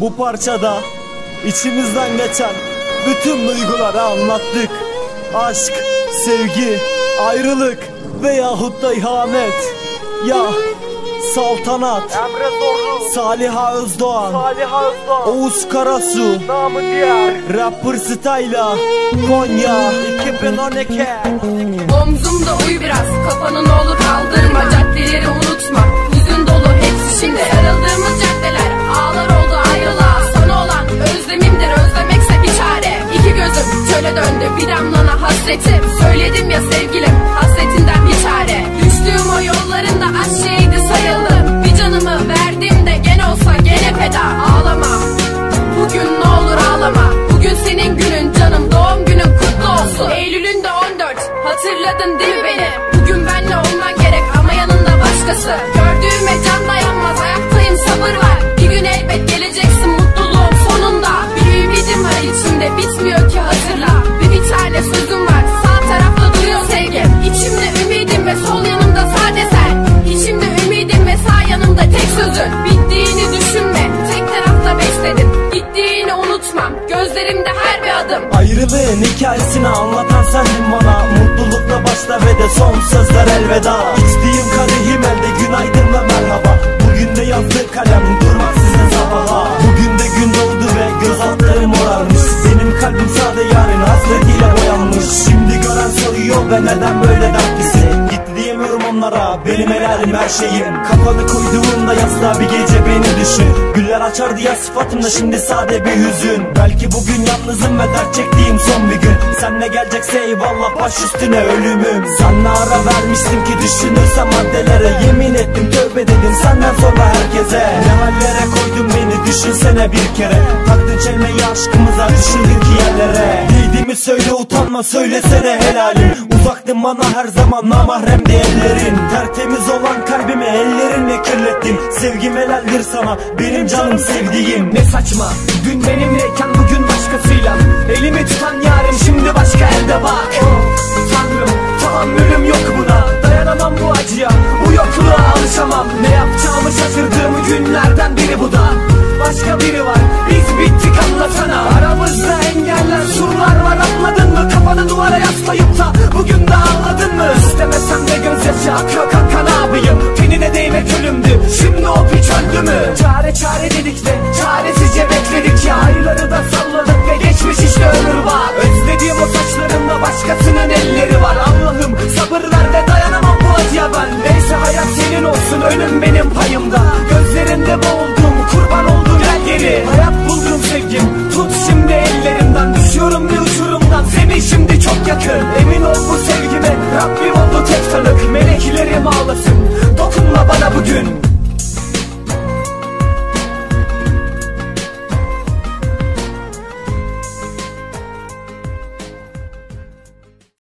Bu parçada içimizden geçen bütün duyguları anlattık. Aşk, sevgi, ayrılık veyahut da ihanet. Ya Saltanat, Emre Zorlu, Saliha Özdoğan, Salih Özdoğan, Oğuz Karasu, namı diğer Rapper Style'a, Konya 2012 Omzumda uyu biraz kafanı hasretim Söyledim ya sevgilim sol yanımda sade sen. İçimde ümidim ve sağ yanımda tek sözün. Bittiğini düşünme tek tarafta besledim Gittiğini unutmam gözlerimde her bir adım. Ayrılığın hikayesini anlatan sendin bana. Mutlulukla başla ve de son sözler elveda. İçtiğim kadehim elde günaydın ve merhaba. Bugün de yazdığı kalem durmaksızın sabaha. Bugün de gün doğdu ve göz altlarım morarmış. Benim kalbim sade yarın hasretiyle boyanmış. Şimdi gören soruyor ve neden böyle onlara benim helalim her şeyim. Kafanı koyduğunda yastığa bir gece beni düşün. Güller açar diye sıfatımda şimdi sade bir hüzün. Belki bugün yalnızım ve dert çektiğim son bir gün. Senle gelecekse eyvallah baş üstüne ölümüm. Senle ara vermiştim ki düşünürsem maddelere Yemin ettim. Tövbe dedim senden sonra herkese. Ne hallere düşünsene bir kere Taktın çelmeyi aşkımıza düşürdün ki yerlere. Neydiğimi söyle utanma söylesene helalim. Uzaktın bana her zaman namahremdi ellerin Tertemiz olan kalbimi ellerinle kirlettin Sevgim helaldir sana benim canım sevdiğim. Ne saçma Dün benimleyken bugün başkasıyla akıyor kanka ne yapayım? Pinine değmek ölümdü Şimdi o piç öldü mü? Çare çare dedik de çaresizce bekledik. Ya Ayları da salladık ve geçmiş işte ömür var. Özlediğim o saçlarımda başkasının elleri var. Allah'ım sabır ver de dayanamam bu acıya ben. Neyse hayat senin olsun ölüm benim payımda.